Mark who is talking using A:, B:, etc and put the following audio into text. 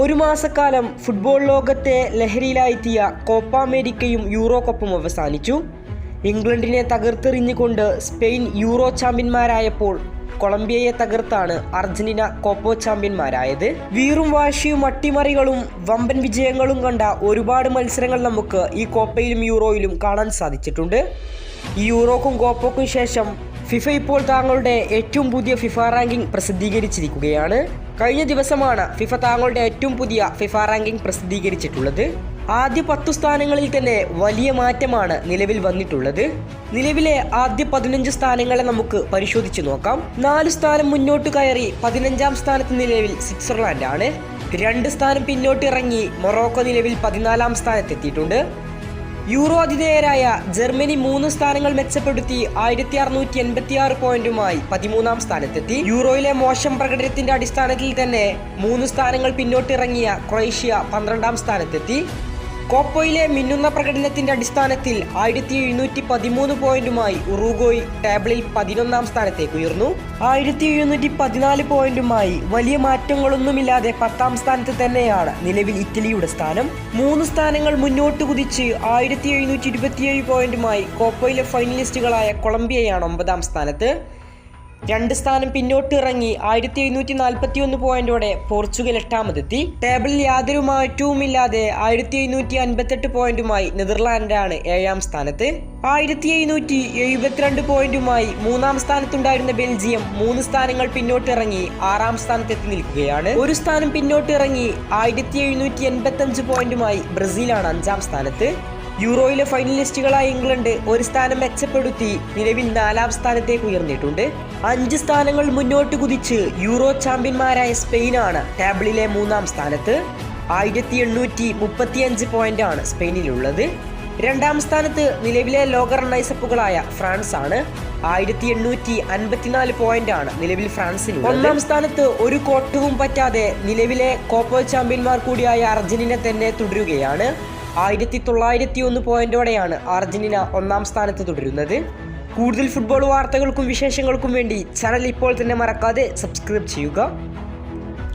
A: ഒരു മാസക്കാലം ഫുട്ബോൾ ലോകത്തെ ലഹരിയിലായെത്തിയ കോപ്പ അമേരിക്കയും യൂറോ കപ്പും അവസാനിച്ചു. ഇംഗ്ലണ്ടിനെ തകർത്തെറിഞ്ഞുകൊണ്ട് സ്പെയിൻ യൂറോ ചാമ്പ്യന്മാരായപ്പോൾ കൊളംബിയയെ തകർത്താണ് അർജന്റീന കോപ്പോ ചാമ്പ്യന്മാരായത്. വീറും വാശിയും അട്ടിമറികളും വമ്പൻ വിജയങ്ങളും കണ്ട ഒരുപാട് മത്സരങ്ങൾ നമുക്ക് ഈ കോപ്പയിലും യൂറോയിലും കാണാൻ സാധിച്ചിട്ടുണ്ട്. ഈ യൂറോക്കും കോപ്പോക്കും ശേഷം ഫിഫ ഇപ്പോൾ താങ്കളുടെ ഏറ്റവും പുതിയ ഫിഫ റാങ്കിംഗ് പ്രസിദ്ധീകരിച്ചിരിക്കുകയാണ്. കഴിഞ്ഞ ദിവസമാണ് ഫിഫ താങ്കളുടെ ഏറ്റവും പുതിയ ഫിഫ റാങ്കിംഗ് പ്രസിദ്ധീകരിച്ചിട്ടുള്ളത്. ആദ്യ പത്തു സ്ഥാനങ്ങളിൽ തന്നെ വലിയ മാറ്റമാണ് നിലവിൽ വന്നിട്ടുള്ളത്. നിലവിലെ ആദ്യ പതിനഞ്ച് സ്ഥാനങ്ങളെ നമുക്ക് പരിശോധിച്ചു നോക്കാം. നാല് സ്ഥാനം മുന്നോട്ട് കയറി പതിനഞ്ചാം സ്ഥാനത്ത് നിലവിൽ സ്വിറ്റ്സർലാൻഡ് ആണ് രണ്ട് സ്ഥാനം പിന്നോട്ട് ഇറങ്ങി മൊറോക്കോ നിലവിൽ പതിനാലാം സ്ഥാനത്തെത്തിയിട്ടുണ്ട്. യൂറോ അതിഥേയരായ ജർമ്മനി മൂന്ന് സ്ഥാനങ്ങൾ മെച്ചപ്പെടുത്തി ആയിരത്തി അറുന്നൂറ്റി എൺപത്തി ആറ് പോയിന്റുമായി പതിമൂന്നാം സ്ഥാനത്തെത്തി. യൂറോയിലെ മോശം പ്രകടനത്തിന്റെ അടിസ്ഥാനത്തിൽ തന്നെ മൂന്ന് സ്ഥാനങ്ങൾ പിന്നോട്ടിറങ്ങിയ ക്രൊയേഷ്യ പന്ത്രണ്ടാം സ്ഥാനത്തെത്തി. കോപ്പോയിലെ മിന്നുന്ന പ്രകടനത്തിന്റെ അടിസ്ഥാനത്തിൽ ആയിരത്തി എഴുന്നൂറ്റി പതിമൂന്ന് പോയിന്റുമായി ഉറുഗോയ് ടേബിളിൽ പതിനൊന്നാം സ്ഥാനത്തേക്ക് ഉയർന്നു. ആയിരത്തി എഴുന്നൂറ്റി പതിനാല് പോയിന്റുമായി വലിയ മാറ്റങ്ങളൊന്നുമില്ലാതെ പത്താം സ്ഥാനത്ത് തന്നെയാണ് നിലവിൽ ഇറ്റലിയുടെ സ്ഥാനം. മൂന്ന് സ്ഥാനങ്ങൾ മുന്നോട്ട് കുതിച്ച് ആയിരത്തി എഴുന്നൂറ്റി ഇരുപത്തിയേഴ് പോയിന്റുമായി കോപ്പോയിലെ ഫൈനലിസ്റ്റുകളായ കൊളംബിയയാണ് ഒമ്പതാം സ്ഥാനത്ത്. രണ്ട് സ്ഥാനം പിന്നോട്ട് ഇറങ്ങി ആയിരത്തി എഴുന്നൂറ്റി നാൽപ്പത്തി ഒന്ന് പോയിന്റോടെ പോർച്ചുഗൽ എട്ടാമതെത്തി. ടേബിളിൽ യാതൊരു മാറ്റവുമില്ലാതെ ആയിരത്തി എഴുന്നൂറ്റി അൻപത്തെട്ട് പോയിന്റുമായി നെതർലാൻഡാണ് ഏഴാം സ്ഥാനത്ത്. ആയിരത്തി എഴുന്നൂറ്റി എഴുപത്തിരണ്ട് പോയിന്റുമായി മൂന്നാം സ്ഥാനത്തുണ്ടായിരുന്ന ബെൽജിയം മൂന്ന് സ്ഥാനങ്ങൾ പിന്നോട്ടിറങ്ങി ആറാം സ്ഥാനത്തെത്തി നിൽക്കുകയാണ്. ഒരു സ്ഥാനം പിന്നോട്ടിറങ്ങി ആയിരത്തി എഴുന്നൂറ്റി എൺപത്തി അഞ്ച് പോയിന്റുമായി ബ്രസീലാണ് അഞ്ചാം സ്ഥാനത്ത്. യൂറോയിലെ ഫൈനലിസ്റ്റുകളായ ഇംഗ്ലണ്ട് ഒരു സ്ഥാനം മെച്ചപ്പെടുത്തി നിലവിൽ നാലാം സ്ഥാനത്തേക്ക് ഉയർന്നിട്ടുണ്ട്. അഞ്ച് സ്ഥാനങ്ങൾ മുന്നോട്ട് കുതിച്ച് യൂറോ ചാമ്പ്യന്മാരായ സ്പെയിനാണ് ടേബിളിലെ മൂന്നാം സ്ഥാനത്ത്. ആയിരത്തി എണ്ണൂറ്റി മുപ്പത്തിയഞ്ച് പോയിന്റാണ് സ്പെയിനിലുള്ളത്. രണ്ടാം സ്ഥാനത്ത് നിലവിലെ ലോക റണ്ണൈസപ്പുകളായ ഫ്രാൻസ് ആണ് ആയിരത്തി എണ്ണൂറ്റി അൻപത്തിനാല് പോയിന്റ് ആണ് നിലവിൽ ഫ്രാൻസിന് ഒന്നാം സ്ഥാനത്ത് ഒരു കോട്ടവും പറ്റാതെ നിലവിലെ കോപ്പോ ചാമ്പ്യന്മാർ കൂടിയായ അർജന്റീന തന്നെ തുടരുകയാണ്. ആയിരത്തി തൊള്ളായിരത്തി ഒന്ന് പോയിന്റോടെയാണ് അർജന്റീന ഒന്നാം സ്ഥാനത്ത് തുടരുന്നത്. കൂടുതൽ ഫുട്ബോൾ വാർത്തകൾക്കും വിശേഷങ്ങൾക്കും വേണ്ടി ചാനൽ ഇപ്പോൾ തന്നെ മറക്കാതെ സബ്സ്ക്രൈബ് ചെയ്യുക.